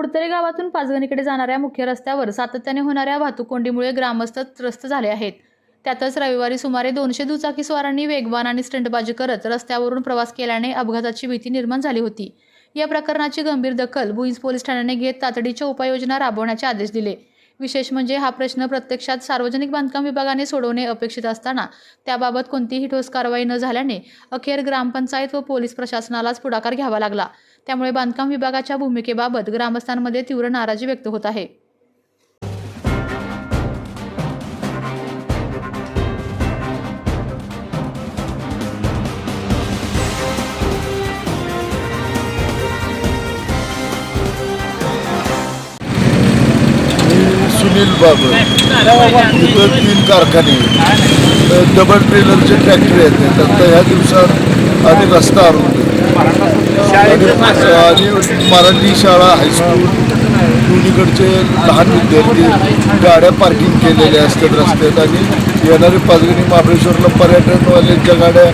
कुडतरे गावातून पाचगणीकडे जाणाऱ्या मुख्य रस्त्यावर सातत्याने होणाऱ्या वाहतूक कोंडीमुळे ग्रामस्थ त्रस्त झाले आहेत. त्यातच रविवारी सुमारे दोनशे दुचाकीस्वारांनी वेगवान आणि स्टंटबाजी करत रस्त्यावरून प्रवास केल्याने अपघाताची भीती निर्माण झाली होती. या प्रकरणाची गंभीर दखल भुईंज पोलीस ठाण्याने घेत तातडीच्या उपाययोजना राबवण्याचे आदेश दिले. विशेष म्हणजे हा प्रश्न प्रत्यक्षात सार्वजनिक बांधकाम विभागाने सोडवणे अपेक्षित असताना त्याबाबत कोणतीही ठोस कारवाई न झाल्याने अखेर ग्रामपंचायत व पोलीस प्रशासनालाच पुढाकार घ्यावा लागला. त्यामुळे बांधकाम विभागाच्या भूमिकेबाबत ग्रामस्थांमध्ये तीव्र नाराजी व्यक्त होत आहे. सुनील बाबर इथं तीन कारखाने डबल ट्रेलरचे फॅक्टरी आहेत. आता ह्या दिवसात आणि रस्ता अरुंद आणि मराठी शाळा हायस्कूल दोन्हीकडचे लहान विद्यार्थी गाड्या पार्किंग केलेल्या असतात रस्त्यात. आणि येणारे पाचगणी महाबळेश्वरला पर्यटनवाल्यांच्या गाड्या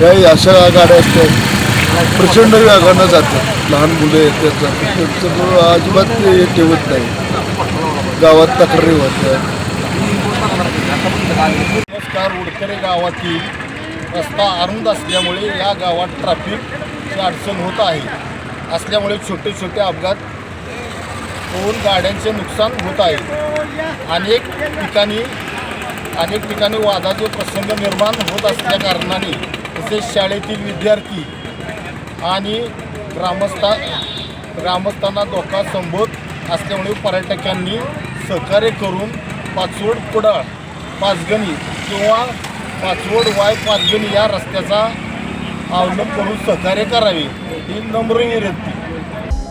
ह्या अशा गाड्या असतात प्रचंड वेगानं जातात. लहान मुलं येतात त्यांचं अजिबात ते ठेवत नाही. गावात तक्रारी होत. नमस्कार उडकरे गावातील रस्ता अरुंद असल्यामुळे या गावात ट्रॅफिकची अडचण होत आहे. असल्यामुळे छोटे छोटे अपघात होऊन गाड्यांचे नुकसान होत आहे. अनेक ठिकाणी अनेक ठिकाणी वादाचे प्रसंग निर्माण होत असल्या कारणाने तसेच शाळेतील विद्यार्थी आणि ग्रामस्था ग्रामस्थांना धोका संभवत असल्यामुळे पर्यटकांनी सहकार्य करून पाचवड कुडाळ पाचगणी किंवा पाचवड वाय पाचगणी या रस्त्याचा अवलंब करून सहकार्य करावे ही नम्र विनंती.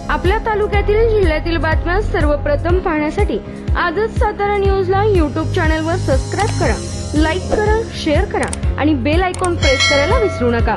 आपल्या तालुक्यातील जिल्ह्यातील बातम्या सर्वप्रथम पाहण्यासाठी आजच सातारा न्यूजला यूट्यूब चॅनलवर सबस्क्राईब करा लाईक करा शेअर करा आणि बेल आयकॉन प्रेस करायला विसरू नका.